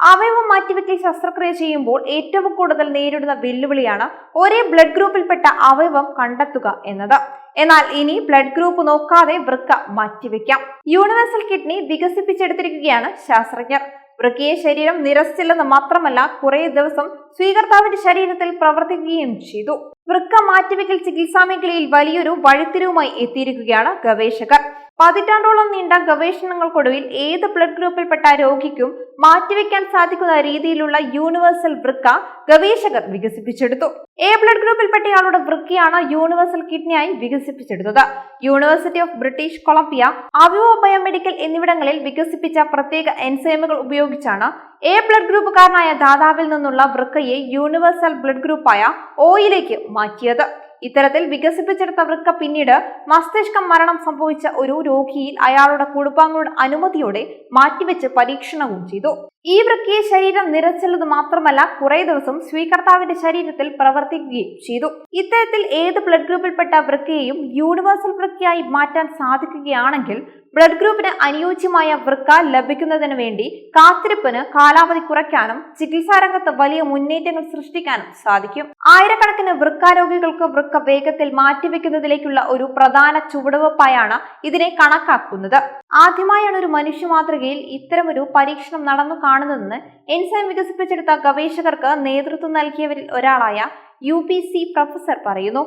അവയവം മാറ്റിവെക്കൽ ശസ്ത്രക്രിയ ചെയ്യുമ്പോൾ ഏറ്റവും കൂടുതൽ നേരിടുന്ന വെല്ലുവിളിയാണ് ഒരേ ബ്ലഡ് ഗ്രൂപ്പിൽപ്പെട്ട അവയവം കണ്ടെത്തുക എന്നത്. എന്നാൽ ഇനി ബ്ലഡ് ഗ്രൂപ്പ് നോക്കാതെ വൃക്ക മാറ്റിവെക്കാം. യൂണിവേഴ്സൽ കിഡ്നി വികസിപ്പിച്ചെടുത്തിരിക്കുകയാണ് ശാസ്ത്രജ്ഞർ. വൃക്കയെ ശരീരം നിരസിച്ചില്ലെന്ന് മാത്രമല്ല കുറേ ദിവസം സ്വീകർത്താവിന്റെ ശരീരത്തിൽ പ്രവർത്തിക്കുകയും ചെയ്തു. വൃക്ക മാറ്റിവെക്കൽ ചികിത്സാ മേഖലയിൽ വലിയൊരു വഴിത്തിരിവുമായി എത്തിയിരിക്കുകയാണ് ഗവേഷകർ. പതിറ്റാണ്ടോളം നീണ്ട ഗവേഷണങ്ങൾക്കൊടുവിൽ ഏത് ബ്ലഡ് ഗ്രൂപ്പിൽപ്പെട്ട രോഗിക്കും മാറ്റിവെക്കാൻ സാധിക്കുന്ന രീതിയിലുള്ള യൂണിവേഴ്സൽ വൃക്ക ഗവേഷകർ വികസിപ്പിച്ചെടുത്തു. എ ബ്ലഡ് ഗ്രൂപ്പിൽപ്പെട്ടയാളുടെ വൃക്കയാണ് യൂണിവേഴ്സൽ കിഡ്നിയായി വികസിപ്പിച്ചെടുത്തത്. University of British Columbia Avivo biomedical എന്നിവിടങ്ങളിൽ വികസിപ്പിച്ച പ്രത്യേക എൻസൈമുകൾ ഉപയോഗിച്ചാണ് എ ബ്ലഡ് ഗ്രൂപ്പുകാരനായ ദാതാവിൽ നിന്നുള്ള വൃക്കയെ യൂണിവേഴ്സൽ ബ്ലഡ് ഗ്രൂപ്പായ ഓയിലേക്ക് മാറ്റിയത്. ഇത്തരത്തിൽ വികസിപ്പിച്ചെടുത്ത വൃക്ക പിന്നീട് മസ്തിഷ്കം മരണം സംഭവിച്ച ഒരു രോഗിയിൽ അയാളുടെ കുടുംബാംഗങ്ങളുടെ അനുമതിയോടെ മാറ്റിവെച്ച് പരീക്ഷണവും ചെയ്തു. ഈ വൃക്കയെ ശരീരം നിറച്ചുള്ളത് മാത്രമല്ല കുറെ ദിവസം സ്വീകർത്താവിന്റെ ശരീരത്തിൽ പ്രവർത്തിക്കുകയും ചെയ്തു. ഇത്തരത്തിൽ ഏത് ബ്ലഡ് ഗ്രൂപ്പിൽപ്പെട്ട വൃക്കയെയും യൂണിവേഴ്സൽ വൃക്കയായി മാറ്റാൻ സാധിക്കുകയാണെങ്കിൽ ബ്ലഡ് ഗ്രൂപ്പിന് അനുയോജ്യമായ വൃക്ക ലഭിക്കുന്നതിന് വേണ്ടി കാത്തിരിപ്പിന് കാലാവധി കുറയ്ക്കാനും ചികിത്സാരംഗത്ത് വലിയ മുന്നേറ്റങ്ങൾ സൃഷ്ടിക്കാനും സാധിക്കും. ആയിരക്കണക്കിന് വൃക്കാരോഗികൾക്ക് വൃക്ക വേഗത്തിൽ മാറ്റിവെക്കുന്നതിലേക്കുള്ള ഒരു പ്രധാന ചുവടുവെപ്പായാണ് ഇതിനെ കണക്കാക്കുന്നത്. ആദ്യമായാണ് ഒരു മനുഷ്യ മാതൃകയിൽ ഇത്തരമൊരു പരീക്ഷണം നടന്നു കാണുന്നതെന്ന് എൻസൈം വികസിപ്പിച്ചെടുത്ത ഗവേഷകർക്ക് നേതൃത്വം നൽകിയവരിൽ ഒരാളായ യു പി സി പ്രൊഫസർ പറയുന്നു.